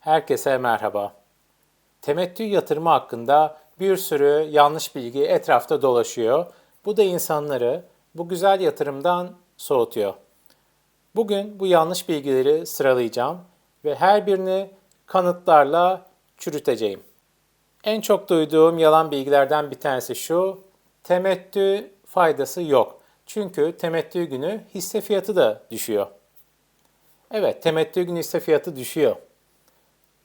Herkese merhaba. Temettü yatırımı hakkında bir sürü yanlış bilgi etrafta dolaşıyor. Bu da insanları bu güzel yatırımdan soğutuyor. Bugün bu yanlış bilgileri sıralayacağım ve her birini kanıtlarla çürüteceğim. En çok duyduğum yalan bilgilerden bir tanesi şu. Temettü faydası yok. Çünkü temettü günü hisse fiyatı da düşüyor. Evet, temettü günü hisse fiyatı düşüyor.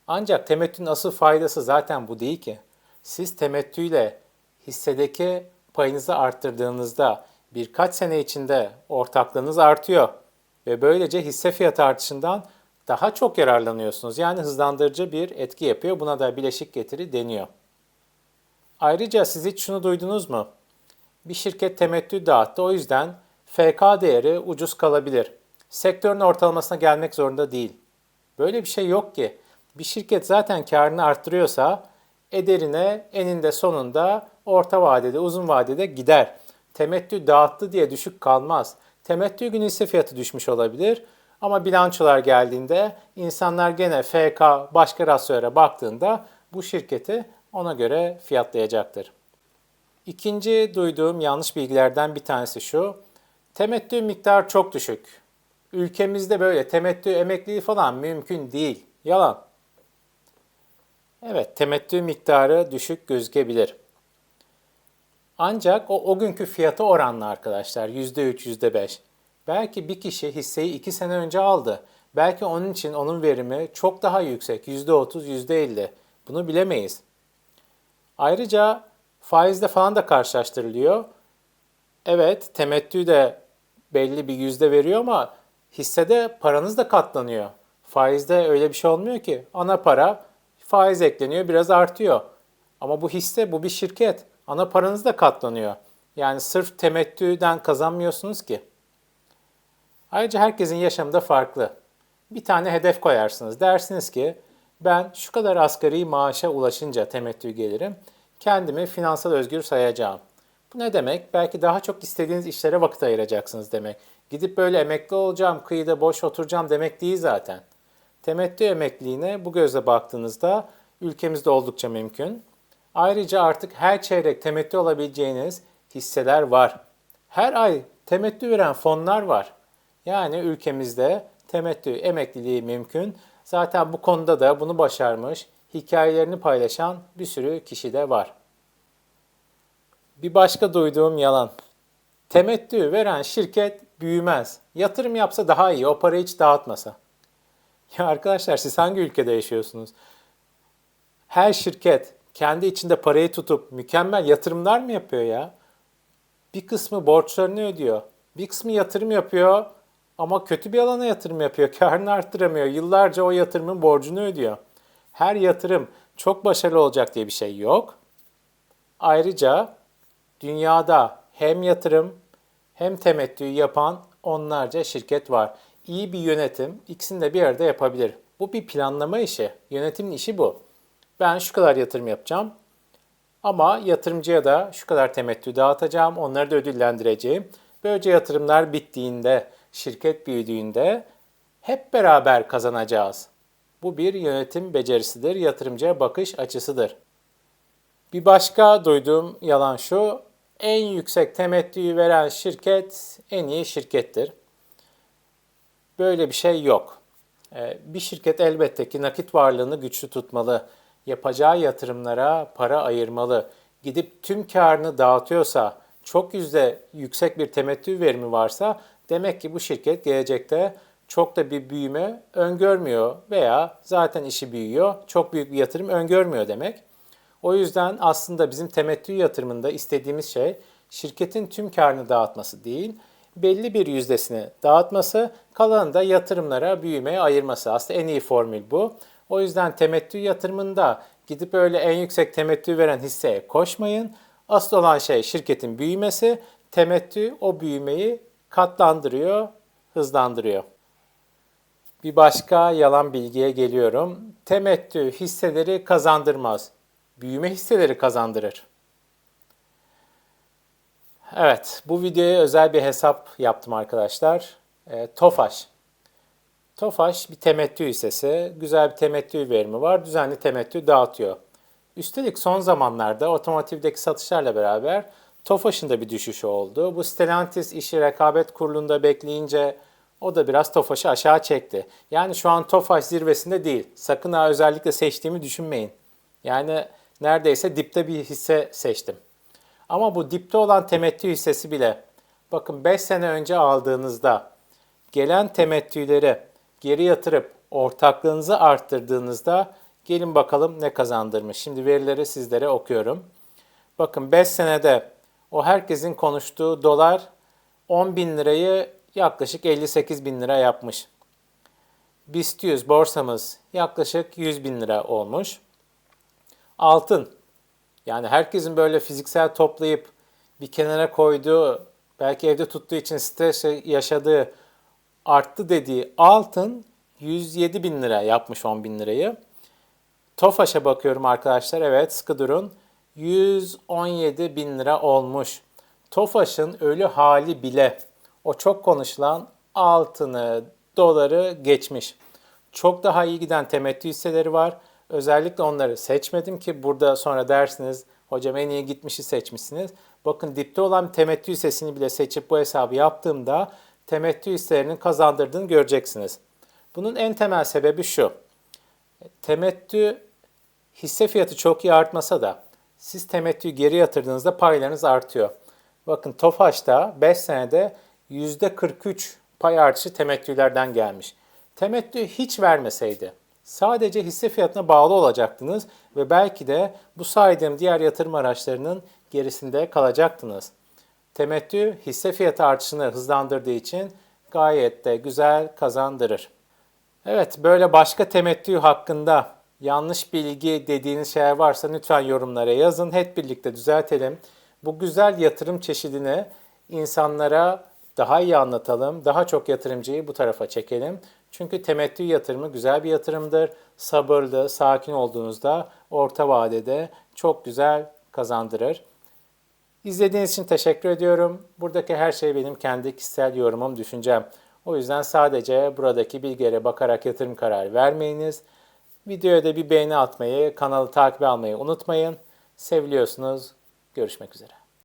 Ancak temettünün asıl faydası zaten bu değil ki. Siz temettüyle hissedeki payınızı arttırdığınızda birkaç sene içinde ortaklığınız artıyor ve böylece hisse fiyatı artışından daha çok yararlanıyorsunuz. Yani hızlandırıcı bir etki yapıyor. Buna da bileşik getiri deniyor. Ayrıca siz hiç şunu duydunuz mu? Bir şirket temettü dağıttı o yüzden FK değeri ucuz kalabilir. Sektörün ortalamasına gelmek zorunda değil. Böyle bir şey yok ki. Bir şirket zaten karını arttırıyorsa ederine eninde sonunda orta vadede, uzun vadede gider. Temettü dağıttı diye düşük kalmaz. Temettü günü hisse fiyatı düşmüş olabilir ama bilançolar geldiğinde insanlar gene FK başka rasyolara baktığında bu şirketi ona göre fiyatlayacaktır. İkinci duyduğum yanlış bilgilerden bir tanesi şu. Temettü miktarı çok düşük. Ülkemizde böyle temettü emekliliği falan mümkün değil. Yalan. Evet, temettü miktarı düşük gözükebilir. Ancak o, o günkü fiyatı oranlı arkadaşlar. %3, %5. Belki bir kişi hisseyi 2 sene önce aldı. Belki onun için onun verimi çok daha yüksek. %30, %50. Bunu bilemeyiz. Ayrıca faizle falan da karşılaştırılıyor. Evet, temettü de belli bir yüzde veriyor ama hissede paranız da katlanıyor. Faizde öyle bir şey olmuyor ki. Ana para faiz ekleniyor, biraz artıyor. Ama bu hisse, bu bir şirket. Ana paranız da katlanıyor. Yani sırf temettüden kazanmıyorsunuz ki. Ayrıca herkesin yaşamı da farklı. Bir tane hedef koyarsınız. Dersiniz ki ben şu kadar asgari maaşa ulaşınca temettü gelirim. Kendimi finansal özgür sayacağım. Bu ne demek? Belki daha çok istediğiniz işlere vakit ayıracaksınız demek. Gidip böyle emekli olacağım, kıyıda boş oturacağım demek değil zaten. Temettü emekliliğine bu gözle baktığınızda ülkemizde oldukça mümkün. Ayrıca artık her çeyrek temettü olabileceğiniz hisseler var. Her ay temettü veren fonlar var. Yani ülkemizde temettü emekliliği mümkün. Zaten bu konuda da bunu başarmış, hikayelerini paylaşan bir sürü kişi de var. Bir başka duyduğum yalan. Temettü veren şirket büyümez. Yatırım yapsa daha iyi, o parayı hiç dağıtmasa. Ya arkadaşlar siz hangi ülkede yaşıyorsunuz? Her şirket kendi içinde parayı tutup mükemmel yatırımlar mı yapıyor ya? Bir kısmı borçlarını ödüyor. Bir kısmı yatırım yapıyor ama kötü bir alana yatırım yapıyor. Karını arttıramıyor. Yıllarca o yatırımın borcunu ödüyor. Her yatırım çok başarılı olacak diye bir şey yok. Ayrıca dünyada hem yatırım hem temettü yapan onlarca şirket var. İyi bir yönetim ikisini de bir arada yapabilir. Bu bir planlama işi. Yönetimin işi bu. Ben şu kadar yatırım yapacağım. Ama yatırımcıya da şu kadar temettü dağıtacağım. Onları da ödüllendireceğim. Böylece yatırımlar bittiğinde, şirket büyüdüğünde hep beraber kazanacağız. Bu bir yönetim becerisidir, yatırımcıya bakış açısıdır. Bir başka duyduğum yalan şu, en yüksek temettüyü veren şirket en iyi şirkettir. Böyle bir şey yok. Ee, bir şirket elbette ki nakit varlığını güçlü tutmalı, yapacağı yatırımlara para ayırmalı. Gidip tüm karını dağıtıyorsa, çok yüzde yüksek bir temettü verimi varsa demek ki bu şirket gelecekte çok da bir büyüme öngörmüyor veya zaten işi büyüyor, çok büyük bir yatırım öngörmüyor demek. O yüzden aslında bizim temettü yatırımında istediğimiz şey şirketin tüm karını dağıtması değil, belli bir yüzdesini dağıtması, kalanını da yatırımlara, büyümeye ayırması. Aslında en iyi formül bu. O yüzden temettü yatırımında gidip öyle en yüksek temettü veren hisseye koşmayın. Asıl olan şey şirketin büyümesi. Temettü o büyümeyi katlandırıyor, hızlandırıyor. Bir başka yalan bilgiye geliyorum. Temettü hisseleri kazandırmaz. Büyüme hisseleri kazandırır. Evet, bu videoya özel bir hesap yaptım arkadaşlar. E, Tofaş. Tofaş bir temettü hissesi, güzel bir temettü verimi var, düzenli temettü dağıtıyor. Üstelik son zamanlarda otomotivdeki satışlarla beraber Tofaş'ın da bir düşüşü oldu. Bu Stellantis işi rekabet kurulunda bekleyince o da biraz Tofaş'ı aşağı çekti. Yani şu an Tofaş zirvesinde değil. Sakın ha özellikle seçtiğimi düşünmeyin. Yani neredeyse dipte bir hisse seçtim. Ama bu dipte olan temettü hissesi bile bakın 5 sene önce aldığınızda gelen temettüleri geri yatırıp ortaklığınızı arttırdığınızda gelin bakalım ne kazandırmış. Şimdi verileri sizlere okuyorum. Bakın 5 senede o herkesin konuştuğu dolar 10 bin lirayı yaklaşık 58 bin lira yapmış. BIST 100 borsamız yaklaşık 100 bin lira olmuş. Altın yani herkesin böyle fiziksel toplayıp bir kenara koyduğu, belki evde tuttuğu için stres yaşadığı, arttı dediği altın 107 bin lira yapmış 10 bin lirayı. Tofaş'a bakıyorum arkadaşlar. Evet sıkı durun. 117 bin lira olmuş. Tofaş'ın ölü hali bile o çok konuşulan altını, doları geçmiş. Çok daha iyi giden temettü hisseleri var. Özellikle onları seçmedim ki burada sonra dersiniz hocam en iyi gitmişi seçmişsiniz. Bakın dipte olan temettü hissesini bile seçip bu hesabı yaptığımda temettü hisselerinin kazandırdığını göreceksiniz. Bunun en temel sebebi şu. Temettü hisse fiyatı çok iyi artmasa da siz temettüyü geri yatırdığınızda paylarınız artıyor. Bakın Tofaş'ta 5 senede %43 pay artışı temettülerden gelmiş. Temettü hiç vermeseydi sadece hisse fiyatına bağlı olacaktınız ve belki de bu saydığım diğer yatırım araçlarının gerisinde kalacaktınız. Temettü hisse fiyatı artışını hızlandırdığı için gayet de güzel kazandırır. Evet, böyle başka temettü hakkında yanlış bilgi dediğiniz şeyler varsa lütfen yorumlara yazın. Hep birlikte düzeltelim. Bu güzel yatırım çeşidini insanlara daha iyi anlatalım. Daha çok yatırımcıyı bu tarafa çekelim. Çünkü temettü yatırımı güzel bir yatırımdır. Sabırlı, sakin olduğunuzda orta vadede çok güzel kazandırır. İzlediğiniz için teşekkür ediyorum. Buradaki her şey benim kendi kişisel yorumum, düşüncem. O yüzden sadece buradaki bilgilere bakarak yatırım kararı vermeyiniz. Videoya da bir beğeni atmayı, kanalı takip almayı unutmayın. Seviliyorsunuz. Görüşmek üzere.